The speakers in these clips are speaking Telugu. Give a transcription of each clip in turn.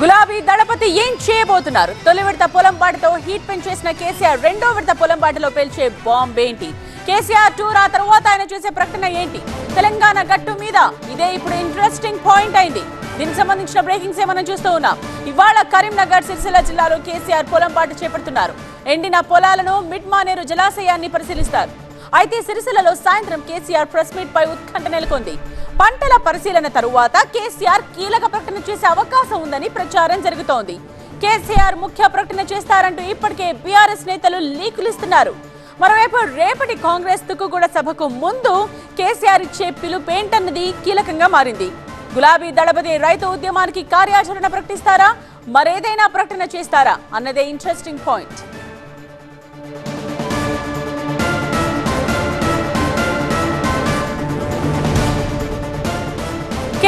గులాబీ దళపతి ఏం చేయబోతున్నారు? తొలి విడత పొలం పొలంపాటుతో హీట్ పెంచేసిన కేసీఆర్ రెండో విడత పొలం పాటలో పేల్చే బాంబ్ ఏంటి? కేసీఆర్ టూర్ ఆ తర్వాత ఆయన చేసే ప్రకటన ఏంటి? తెలంగాణ గట్టు మీద ఇదే ఇప్పుడు ఇంట్రెస్టింగ్ పాయింట్ అయింది. దీనికి సంబంధించిన బ్రేకింగ్స్ ఏమైనా చూస్తూ ఉన్నాం. ఇవాళ కరీంనగర్ సిరిసిల్ల జిల్లాలో కేసీఆర్ పొలం పాటు చేపడుతున్నారు. ఎండిన పొలాలను మిడ్ మానేరు జలాశయాన్ని పరిశీలిస్తారు. అయితే సిరిసిల్లలో సాయంత్రం కేసీఆర్ ప్రెస్ మీట్ పై ఉత్కంఠ నెలకొంది. పంటల పరిశీలన తరువాత కేసీఆర్ కీలక ప్రకటన చేసే అవకాశం ఉందని ప్రచారం జరుగుతోంది. కేసీఆర్ ముఖ్య ప్రకటన చేస్తారంటూ ఇప్పటికే బీఆర్ఎస్ నేతలు లీకులిస్తున్నారు మరోవైపు రేపటి కాంగ్రెస్ తుక్కుగూడ సభకు ముందు కేసీఆర్ ఇచ్చే పిలుపేంటన్నది కీలకంగా మారింది. గులాబీ దళపతి రైతు ఉద్యమానికి కార్యాచరణ ప్రకటిస్తారా? మరేదైనా ప్రకటన చేస్తారా? అన్నదే ఇంట్రెస్టింగ్ పాయింట్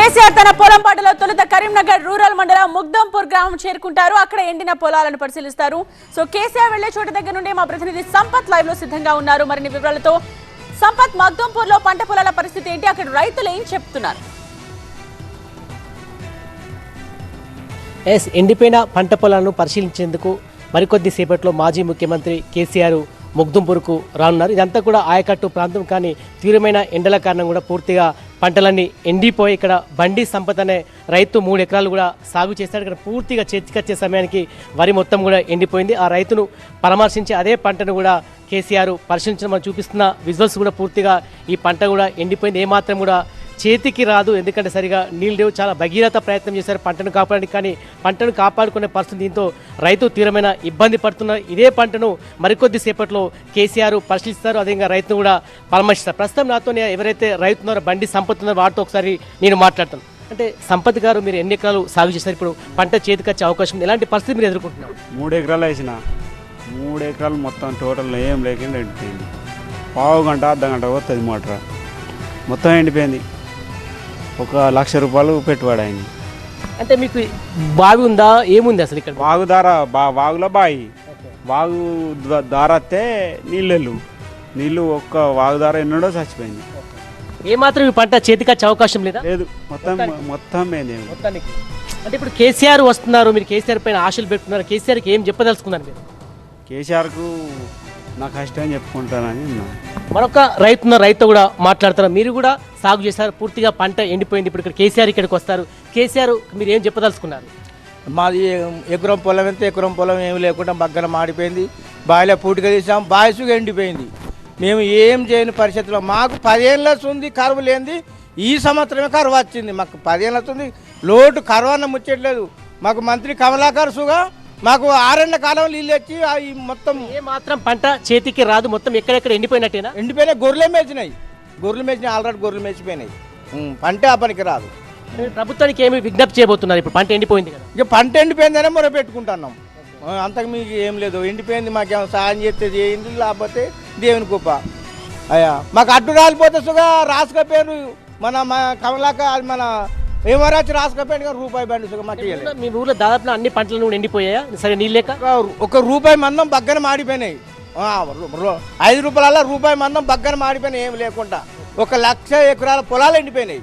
కేసీఆర్ తన పొలం పాటలో తొలుత కరీంనగర్ రూరల్ మండలం ముగ్దంపూర్ గ్రామం చేరుకుంటారు. అక్కడ ఎండిన పొలాలను పరిశీలిస్తారు. సో కేసీఆర్ వెళ్ళే చోట దగ్గర నుండి మా ప్రతినిధి సంపత్ లైవ్లో సిద్ధంగా ఉన్నారు. మరిన్ని వివరాలతో సంపత్ మగ్దంపూర్లో పంట పొలాల పరిస్థితి ఏంటి? అక్కడ రైతులు ఏం చెప్తున్నారు? ఎస్ ఎండిపోయిన పంట పొలాలను పరిశీలించేందుకు మరికొద్ది సేపట్లో మాజీ ముఖ్యమంత్రి కేసీఆర్ ముగ్ధంపూర్కు రానున్నారు. ఇదంతా కూడా ఆయకట్టు ప్రాంతం కానీ తీవ్రమైన ఎండల కారణం కూడా పూర్తిగా పంటలన్నీ ఎండిపోయి ఇక్కడ బండి సంపత్ అనే రైతు మూడు ఎకరాలు కూడా సాగు చేస్తాడు. ఇక్కడ పూర్తిగా చేతికొచ్చే సమయానికి వరి మొత్తం కూడా ఎండిపోయింది. ఆ రైతును పరామర్శించి అదే పంటను కూడా కేసీఆర్ పరిశీలించడం మనం చూపిస్తున్న విజువల్స్ కూడా పూర్తిగా ఈ పంట కూడా ఎండిపోయింది. ఏమాత్రం కూడా చేతికి రాదు ఎందుకంటే సరిగా నీళ్ళు లేవు. చాలా భగీరథ ప్రయత్నం చేశారు పంటను కాపాడడానికి కానీ పంటను కాపాడుకునే పరిస్థితి దీంతో రైతు తీవ్రమైన ఇబ్బంది పడుతున్నారు. ఇదే పంటను మరికొద్ది సేపట్లో కేసీఆర్ పరిశీలిస్తారు. అదేవిధంగా రైతును కూడా పరామర్శిస్తారు. ప్రస్తుతం నాతో ఎవరైతే రైతు ఉన్నారో బండి సంపత్ ఉన్నారో వారితో ఒకసారి నేను మాట్లాడతాను. అంటే సంపత్ గారు మీరు ఎన్ని ఎకరాలు సాగు చేశారు? ఇప్పుడు పంట చేతికి వచ్చే అవకాశం ఉంది. ఎలాంటి పరిస్థితి మీరు ఎదుర్కొంటున్నారు? మూడు ఎకరాలు వేసిన. మూడు ఎకరాలు మొత్తం టోటల్ ఏం లేకుండా ఎండిపోయింది. పావు గంట అర్ధ గంట వస్తుంది మోటార్. మొత్తం ఎండిపోయింది. ఒక లక్ష రూపాయలు పెట్టుబడి అయింది. అంటే మీకు బావి ఉందా? ఏముంది అసలు ఇక్కడ? వాగు దార బా వాగులో బాయి. వాగు ద- దార వస్తే నీళ్ళు నీళ్ళు ఒక్క వాగు దార ఎన్నడో చచ్చిపోయింది. ఏమాత్రం ఈ పంట చేతికొచ్చే అవకాశం లేదా? లేదు మొత్తం మొత్తం పోయింది. ఏమి. మొత్తానికి. అంటే ఇప్పుడు కేసీఆర్ వస్తున్నారు మీరు కేసీఆర్ పైన ఆశలు పెట్టుకున్నారు. కేసీఆర్కి ఏం చెప్పదలుచుకున్నారు మీరు? కేసీఆర్కు నా కష్టం చెప్పుకుంటానని మరొక రైతున్న రైతు కూడా మాట్లాడతారు. మీరు కూడా సాగు చేశారు. పూర్తిగా పంట ఎండిపోయింది. ఇప్పుడు ఇక్కడ కేసీఆర్ ఇక్కడికి వస్తారు. కేసీఆర్ మీరు ఏం చెప్పదలుచుకున్నారు? మాది ఎకరం పొలం ఎంత? ఎకరం పొలం ఏమి లేకుండా బగ్గన మాడిపోయింది. బావిలో పూటిక తీసాం. బాయసుగా ఎండిపోయింది. మేము ఏం చేయని పరిస్థితిలో మాకు పదేళ్ళ ఉంది కరువు లేనిది ఈ సంవత్సరమే కరువు వచ్చింది. మాకు పదేళ్ళ ఉంది లోటు కరువు అన్న ముచ్చట్లేదు. మాకు మంత్రి కమలాకర్ సుగా మాకు ఆరెండ్ల కాలం నీళ్ళు వచ్చి అవి మొత్తం ఏ మాత్రం పంట చేతికి రాదు మొత్తం ఎక్కడెక్కడ ఎండిపోయినట్టేనా? ఎండిపోయినాయి గొర్రెలు మేచినాయి. గొర్రెలు మేచినాయి ఆల్రెడీ గొర్రెలు మేచిపోయినాయి. పంటే ఆ పనికి రాదు. ప్రభుత్వానికి ఏమి విజ్ఞప్తి చేయబోతున్నారు? ఇప్పుడు పంట ఎండిపోయింది కదా. ఇక పంట ఎండిపోయిందనే మొర పెట్టుకుంటున్నాం ఆ, అంతకు మీకు ఏం లేదు. ఎండిపోయింది మాకేమో సాయం చేస్తే చేయండి లేకపోతే దేవుని గొప్ప అయ్యా మాకు అడ్డు రాలిపోతే సుగా రాసుకపోయారు మన మా కమలాక అది మన ఏమరాచి రాసుకపోయాడు కానీ రూపాయి బండి సుగా మాకు ఇవ్వలేదు మీ ఊర్లో దాదాపు అన్ని పంటలు కూడా ఎండిపోయాయా? సరే నీళ్ళు లేక? ఒక- రూపాయి మందం బగ్గన మాడిపోయినాయి. ఐదు రూపాయల రూపాయి మందం బగ్గన మాడిపోయినాయి ఏం లేకుండా. ఒక లక్ష ఎకరాల పొలాలు ఎండిపోయినాయి.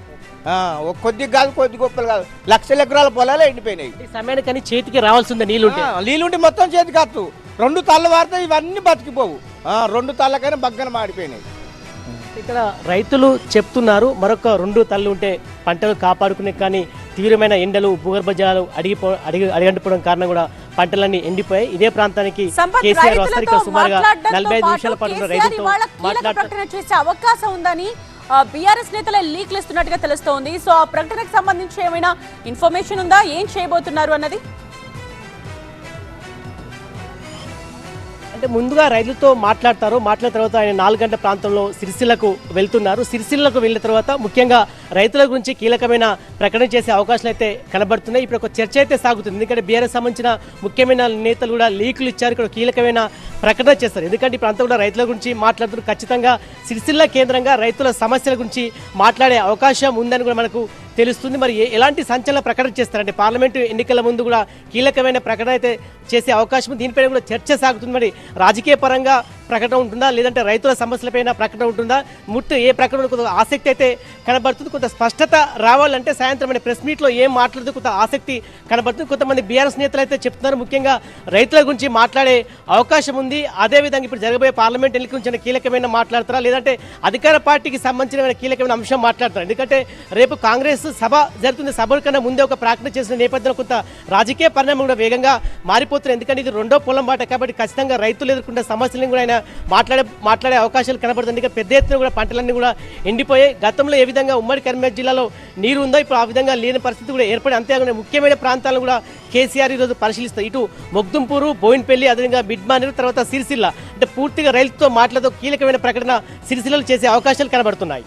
కొద్ది కాదు కొద్ది గొప్పలు కాదు. లక్షల ఎకరాల పొలాలు ఎండిపోయినాయి. సమయానికి చేతికి రావాల్సిందే నీళ్ళు ఉంటే ఆ, నీళ్ళుంటే మొత్తం చేతి కత్తు రెండు తల్ల వారితే ఇవన్నీ బతికిపోవు. రెండు తల్లకైనా బగ్గన మాడిపోయినాయి. ఇక్కడ రైతులు చెప్తున్నారు మరొక రెండు తల్లు ఉంటే పంటలు కాపాడుకునే కానీ తీవ్రమైన ఎండలు భూగర్భ జలాలు అడిగిపో అడిగి అడిగంటిపోవడం కారణం కూడా పంటలన్నీ ఎండిపోయాయి. ఇదే ప్రాంతానికి కేసీఆర్ వస్తారు. ఇక్కడ సుమారుగా నలభై ఐదు నిమిషాల పాటు రైతులతో చేసే అవకాశం ఉందని బీఆర్ఎస్ నేతల లీక్లు ఇస్తున్నట్టుగా తెలుస్తోంది. సో ఆ ప్రకటనకు సంబంధించి ఏమైనా ఇన్ఫర్మేషన్ ఉందా? ఏం చేయబోతున్నారు అన్నది? అంటే ముందుగా రైతులతో మాట్లాడతారు. మాట్లాడిన తర్వాత ఆయన నాలుగు గంటల ప్రాంతంలో సిరిసిల్లకు వెళ్తున్నారు. సిరిసిల్లకు వెళ్ళిన తర్వాత ముఖ్యంగా రైతుల గురించి కీలకమైన ప్రకటన చేసే అవకాశాలు అయితే కనబడుతున్నాయి. ఇప్పుడు ఒక చర్చ అయితే సాగుతుంది. ఎందుకంటే బీఆర్ఎస్ సంబంధించిన ముఖ్యమైన నేతలు కూడా లీకులు ఇచ్చారు. ఇక్కడ కీలకమైన ప్రకటన చేస్తారు. ఎందుకంటే ఈ ప్రాంతం కూడా రైతుల గురించి మాట్లాడుతున్నారు. ఖచ్చితంగా సిరిసిల్ల కేంద్రంగా రైతుల సమస్యల గురించి మాట్లాడే అవకాశం ఉందని కూడా మనకు తెలుస్తుంది. మరి ఎలాంటి సంచలన ప్రకటన చేస్తారంటే పార్లమెంటు ఎన్నికల ముందు కూడా కీలకమైన ప్రకటన అయితే చేసే అవకాశం దీనిపైన కూడా చర్చ సాగుతుంది. మరి రాజకీయ పరంగా ప్రకటన ఉంటుందా? లేదంటే రైతుల సమస్యలపైన ప్రకటన ఉంటుందా? ముట్టు ఏ ప్రకటన కొంత ఆసక్తి అయితే కనబడుతుంది? కొంత స్పష్టత రావాలంటే సాయంత్రం అనే ప్రెస్ మీట్లో ఏం మాట్లాడుతూ కొంత ఆసక్తి కనబడుతుంది? కొంతమంది బీఆర్ఎస్ నేతలు అయితే చెప్తున్నారు. ముఖ్యంగా రైతుల గురించి మాట్లాడే అవకాశం ఉంది. అదేవిధంగా ఇప్పుడు జరగబోయే పార్లమెంట్ ఎన్నికల గురించి కీలకమైన మాట్లాడతారా? లేదంటే అధికార పార్టీకి సంబంధించిన కీలకమైన అంశం మాట్లాడతారు? ఎందుకంటే రేపు కాంగ్రెస్ సభ జరుగుతుంది. సభల కన్నా ముందే ఒక ప్రకటన చేసిన నేపథ్యంలో కొంత రాజకీయ పరిణామం కూడా వేగంగా మారిపోతుంది. ఎందుకంటే ఇది రెండో పొలం బాట కాబట్టి ఖచ్చితంగా రైతులు ఎదుర్కొంటే సమస్యలను కూడా ఆయన మాట్లాడే మాట్లాడే అవకాశాలు కనబడుతుంది పెద్ద ఎత్తున కూడా పంటలన్నీ కూడా ఎండిపోయాయి. గతంలో ఏ విధంగా ఉమ్మడి కరీంనగర్ జిల్లాలో నీరు ఉందో ఇప్పుడు ఆ విధంగా లేని పరిస్థితి కూడా ఏర్పడి అంతేకాకుండా ముఖ్యమైన ప్రాంతాలను కూడా కేసీఆర్ ఈరోజు పరిశీలిస్తారు. ఇటు మొగ్దుంపూరు బోయిన్పల్లి అదేవిధంగా మిడ్మానేరు తర్వాత సిరిసిల్ల. అంటే పూర్తిగా రైతుతో మాట్లాడుతూ కీలకమైన ప్రకటన సిరిసిల్లలో చేసే అవకాశాలు కనబడుతున్నాయి.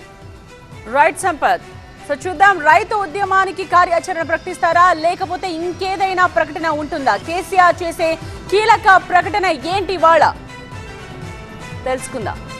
రైట్ సంపత్. సో చూద్దాం రైతు ఉద్యమానికి కార్యాచరణ ప్రకటిస్తారా? లేకపోతే ఇంకేదైనా ప్రకటన ఉంటుందా? కేసీఆర్ చేసే కీలక ప్రకటన ఏంటి వాళ్ళ? తెలుసుకుందాం.